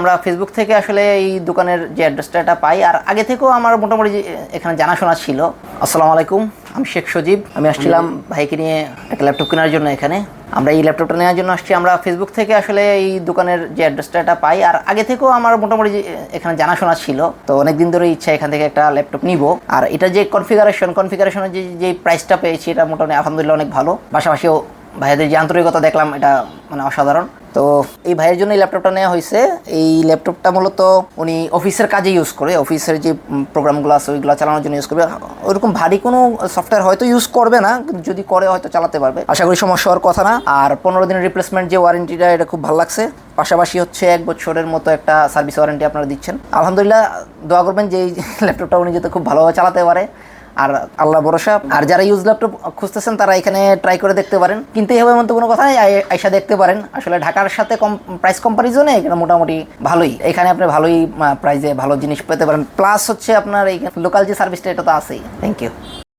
আমরা ফেসবুক থেকে আসলে এই দোকানের যে অ্যাড্রেসটা এটা পাই। আর আগে থেকেও আমার মোটামুটি এখানে জানাশোনা ছিল। আসসালামু আলাইকুম আমি শেখ সজীব। আমি আসছিলাম ভাইকে নিয়ে একটা ল্যাপটপ কেনার জন্য এখানে। আমরা এই ল্যাপটপটা নেওয়ার জন্য আসছি। আমরা ফেসবুক থেকে আসলে এই দোকানের যে অ্যাড্রেসটা এটা পাই। আর আগে থেকেও আমার মোটামুটি এখানে জানাশোনা ছিল। তো অনেকদিন ধরে ইচ্ছা এখান থেকে একটা ল্যাপটপ নিব। আর এটা যে কনফিগারেশন কনফিগারেশনের যে যে প্রাইসটা পেয়েছি এটা মোটামুটি আলহামদুলিল্লাহ অনেক ভালো। পাশাপাশিও ভাইয়াদের যে আন্তরিকতা দেখলাম এটা মানে অসাধারণ। তো এই ভাইয়ের জন্য এই ল্যাপটপটা নেওয়া হয়েছে। এই ল্যাপটপটা মূলত উনি অফিসের কাজে ইউজ করে, অফিসের যে প্রোগ্রামগুলো আছে ওইগুলো চালানোর জন্য ইউজ করবে। ওইরকম ভারী কোনো সফটওয়্যার হয়তো ইউজ করবে না যদি করে হয়তো চালাতে পারবে। আশা করি সমস্যা হওয়ার কথা না। আর পনেরো দিনের রিপ্লেসমেন্ট যে ওয়ারেন্টিটা এটা খুব ভালো লাগছে। পাশাপাশি হচ্ছে এক বছরের মতো একটা সার্ভিস ওয়ারেন্টি আপনারা দিচ্ছেন। আলহামদুলিল্লাহ, দোয়া করবেন যে এই ল্যাপটপটা উনি যাতে খুব ভালোভাবে চালাতে পারে। আর আল্লাহ ভরসা। আর যারা ইউজ ল্যাপটপ খুঁজতেছেন, তারা এখানে ট্রাই করে দেখতে পারেন। কিন্তু হবে এমন তো কোনো কথা নেই আইসা দেখতে পারেন। আসলে ঢাকার সাথে কম প্রাইস কম্পারিজনে এখানে মোটামুটি ভালোই। এখানে আপনি ভালোই প্রাইসে ভালো জিনিস পেতে পারেন। প্লাস হচ্ছে আপনার এই লোকাল যে সার্ভিসটা এটা তো আছেই। Thank you